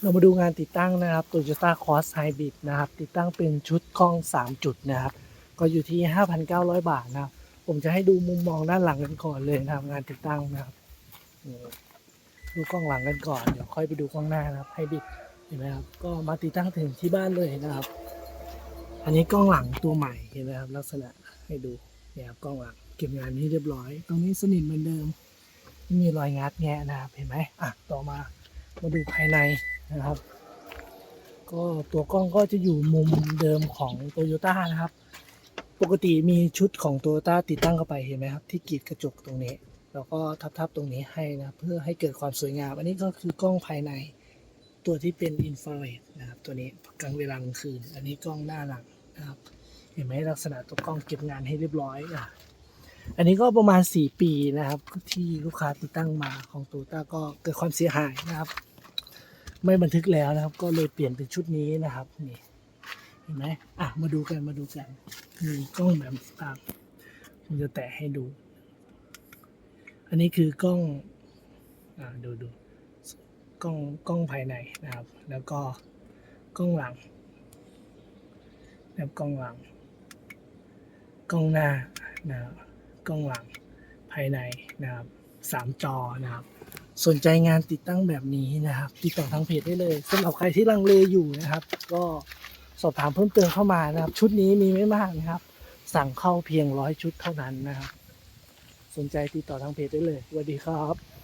เรามาดูงานติดตั้งนะครับ Toyota Cross Hybrid นะครับ ติดตั้งเป็นชุดกล้อง 3 จุดนะครับ ก็อยู่ที่ 5,900 บาทนะครับ ผมจะให้ดูมุมมองด้านหลังกันก่อนเลยนะครับ งานติดตั้งนะครับ ดูกล้องหลังกันก่อน เดี๋ยวค่อยไปดูกล้องหน้านะครับไฮบริดเห็นไหมครับ ก็มาติดตั้งถึงที่บ้านเลยนะครับ อันนี้กล้องหลังตัวใหม่เห็นไหมครับ ลักษณะให้ดูเนี่ยครับกล้องหลังเก็บงานนี้เรียบร้อย ตรงนี้สนิทเหมือนเดิม ไม่มีรอยงัดแงะนะครับ เห็นไหมอะ ต่อมา มาดูภายใน นะครับ ก็ตัวกล้องก็จะอยู่มุมเดิมของ t o y ยต้นะครับ ปกติมีชุดของ t o y ยต้ติดตั้งเข้าไปเห็นไหมครับ ที่กรีดกระจกตรงนี้ แล้วก็ทับๆตรงนี้ให้นะเพื่อให้เกิดความสวยงาม อันนี้ก็คือกล้องภายในตัวที่เป็นอินฟราเรดนะครับตัวนี้กลางเวลากลางคืน อันนี้กล้องหน้าหลังนะครับ เห็นไหมลักษณะตัวกล้องเก็บงานให้เรียบร้อยอะอันนี้ก็ประมาณ 4 ปีนะครับที่ลูกค้าติดตั้งมาของโตต้าก็เกิดความเสียหายนะครับ ไม่บันทึกแล้วนะครับ ก็เลยเปลี่ยนเป็นชุดนี้นะครับนี่เห็นไหมอะมาดูกันมาดูกันมีกล้องแบบตางผมจะแตะให้ดู อันนี้คือกล้องอ่าดูดูกล้องกล้องภายในนะครับ แล้วก็กล้องหลังแล้วกล้องหลัง กล้องหน้านะครับกล้องหลังภายในนะครับสามจอนะครับ สนใจงานติดตั้งแบบนี้นะครับ ติดต่อทางเพจได้เลยสำหรับใครที่ลังเลอยู่นะครับ ก็สอบถามเพิ่มเติมเข้ามานะครับ ชุดนี้มีไม่มากนะครับ สั่งเข้าเพียงร้อยชุดเท่านั้นนะครับ สนใจติดต่อทางเพจได้เลยสวัสดีครับ